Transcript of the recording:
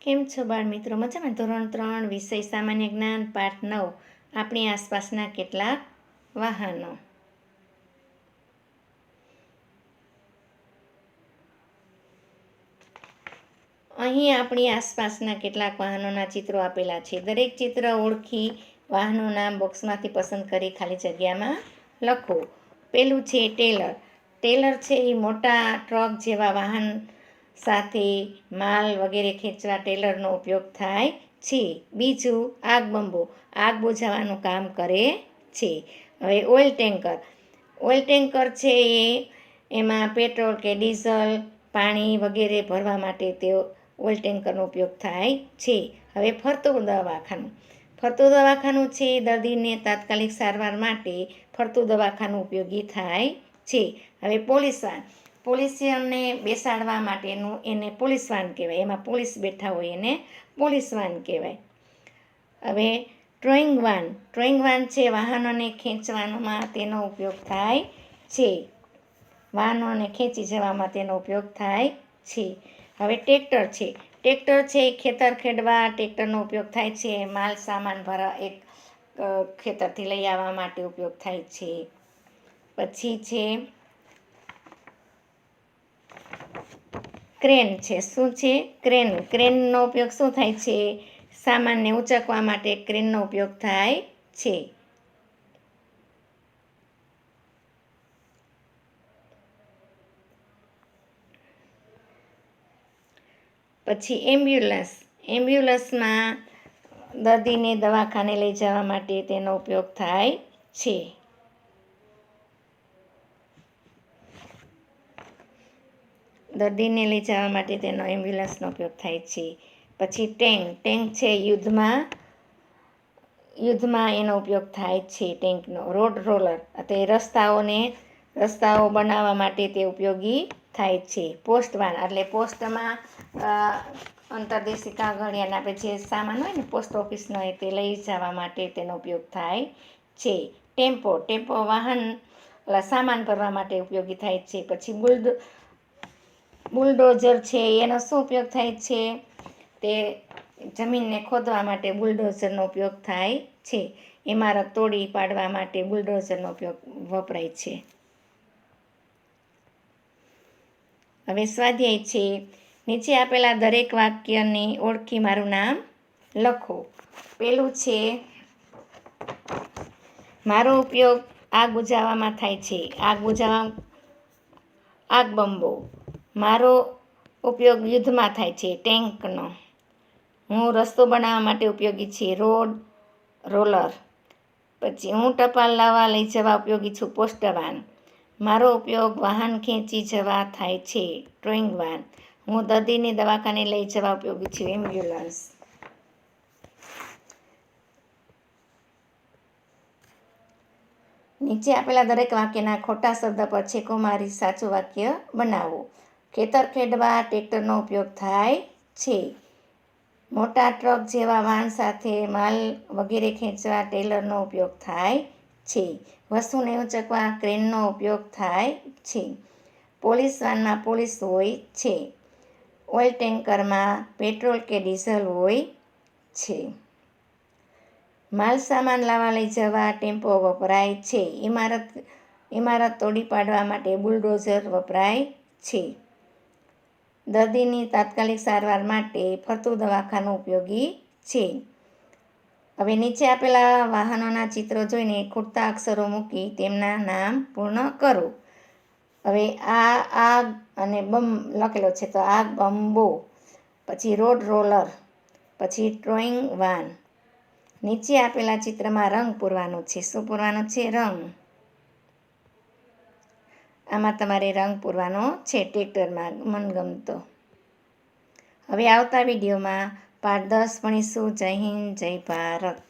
કેમ છો બાળ મિત્રો મજામાં? ધોરણ ત્રણ, વિષય સામાન્ય જ્ઞાન, પાઠ નવ. આપણી આસપાસના કેટલાક વાહનો. અહીં આપણી આસપાસના કેટલાક વાહનોના ચિત્રો આપેલા છે. દરેક ચિત્ર ઓળખી વાહનોના બોક્સમાંથી પસંદ કરી ખાલી જગ્યામાં લખો. પેલું છે ટેલર. ટેલર છે એ મોટા ટ્રક જેવા વાહન સાથે માલ વગેરે ખેંચવા ટેલરનો ઉપયોગ થાય છે. બીજું, આગ બંબો. આગ બુઝાવવાનું કામ કરે છે. હવે ઓઇલ ટેન્કર. ઓઇલ ટેન્કર છે એ, એમાં પેટ્રોલ કે ડીઝલ, પાણી વગેરે ભરવા માટે તે ઓઇલ ટેન્કરનો ઉપયોગ થાય છે. હવે ફરતું દવાખાનું. ફરતું દવાખાનું છે દર્દીને તાત્કાલિક સારવાર માટે ફરતું દવાખાનું ઉપયોગી થાય છે. હવે પોલીસ વાન. પોલીસને બેસાડવા માટેનું એને પોલીસ વાન કહેવાય. એમાં પોલીસ બેઠા હોય એને પોલીસ વાન કહેવાય. હવે ડ્રોઈંગ વાન. ડ્રોઈંગ વાન છે વાહનોને ખેંચવામાં તેનો ઉપયોગ થાય છે. વાહનોને ખેંચી જવામાં તેનો ઉપયોગ થાય છે. હવે ટ્રેક્ટર છે. ટ્રેક્ટર છે એ ખેતર ખેડવા ટ્રેક્ટરનો ઉપયોગ થાય છે. માલ સામાન ભરા એક ખેતરથી લઈ આવવા માટે ઉપયોગ થાય છે. પછી છે ક્રેન છે. શું છે? ક્રેન. ક્રેનનો ઉપયોગ શું થાય છે? સામાનને ઉંચકવા માટે ક્રેનનો ઉપયોગ થાય છે. પછી એમ્બ્યુલન્સ. એમ્બ્યુલન્સમાં દર્દીને દવાખાને લઈ જવા માટે તેનો ઉપયોગ થાય છે. દર્દીને લઈ જવા માટે તેનો એમ્બ્યુલન્સનો ઉપયોગ થાય છે. પછી ટેન્ક ટેન્ક છે યુદ્ધમાં યુદ્ધમાં એનો ઉપયોગ થાય છે ટેન્કનો. રોડ રોલર તે રસ્તાઓને, રસ્તાઓ બનાવવા માટે તે ઉપયોગી થાય છે. પોસ્ટવાન એટલે પોસ્ટમાં અંતરદેશી કાગળિયાને આપણે જે સામાન હોય ને, પોસ્ટ ઓફિસનો એ તે લઈ જવા માટે તેનો ઉપયોગ થાય છે. ટેમ્પો ટેમ્પો વાહન સામાન ભરવા માટે ઉપયોગી થાય છે. પછી બુલડ બુલડોઝર છે, એનો શું ઉપયોગ થાય છે? તે જમીનને ખોદવા માટે બુલડોઝરનો ઉપયોગ થાય છે. ઇમારત તોડી પાડવા માટે બુલડોઝરનો ઉપયોગ વપરાય છે. હવે સ્વાધ્યાય છે, નીચે આપેલા દરેક વાક્યની ઓળખી મારું નામ લખો. પેલું છે, મારો ઉપયોગ આગ બુઝાવવામાં થાય છે. આગ બુઝાવવા આગ બંબો. મારો ઉપયોગ યુદ્ધમાં થાય છે, ટેન્કનો. હું રસ્તો બનાવવા માટે ઉપયોગી છે, રોડ, રોલર. પછી હું ટપાલ લાવવા લઈ જવા ઉપયોગી છું પોસ્ટવાન મારો ઉપયોગ વાહન ખેંચી જવા થાય છે, ડ્રોઈંગ વાન. હું દર્દીને દવાખાને લઈ જવા ઉપયોગી છું, એમ્બ્યુલન્સ. નીચે આપેલા દરેક વાક્યના ખોટા શબ્દ પર છેકો મારી સાચું વાક્ય બનાવો. ખેતર ખેડવા ટ્રેક્ટરનો ઉપયોગ થાય છે. મોટા ટ્રક જેવા વાહન સાથે માલ વગેરે ખેંચવા ટેલરનો ઉપયોગ થાય છે. વસ્તુને ઉંચકવા ક્રેનનો ઉપયોગ થાય છે. પોલીસ વાનમાં પોલીસ હોય છે. ઓઇલ ટેન્કરમાં પેટ્રોલ કે ડીઝલ હોય છે. માલ સામાન લાવવા લઈ જવા ટેમ્પો વપરાય છે. ઇમારત ઇમારત તોડી પાડવા માટે બુલડોઝર વપરાય છે. દર્દીની તાત્કાલિક સારવાર માટે ફરતું દવાખાનું ઉપયોગી છે. હવે નીચે આપેલા વાહનોના ચિત્રો જોઈને ખૂટતા અક્ષરો મૂકી તેમના નામ પૂર્ણ કરો. હવે આ આગ અને બમ લખેલો છે તો આગ બમ્બો, પછી રોડ રોલર, પછી ડ્રોઈંગ વાન. નીચે આપેલા ચિત્રમાં રંગ પૂરવાનો છે. શું પૂરવાનો છે? રંગ. આમાં તમારે રંગ પૂરવાનો છે ટ્રેક્ટરમાં મનગમતો હવે આવતા વિડીયોમાં. દસ ભણીશું જય હિન્દ, જય ભારત.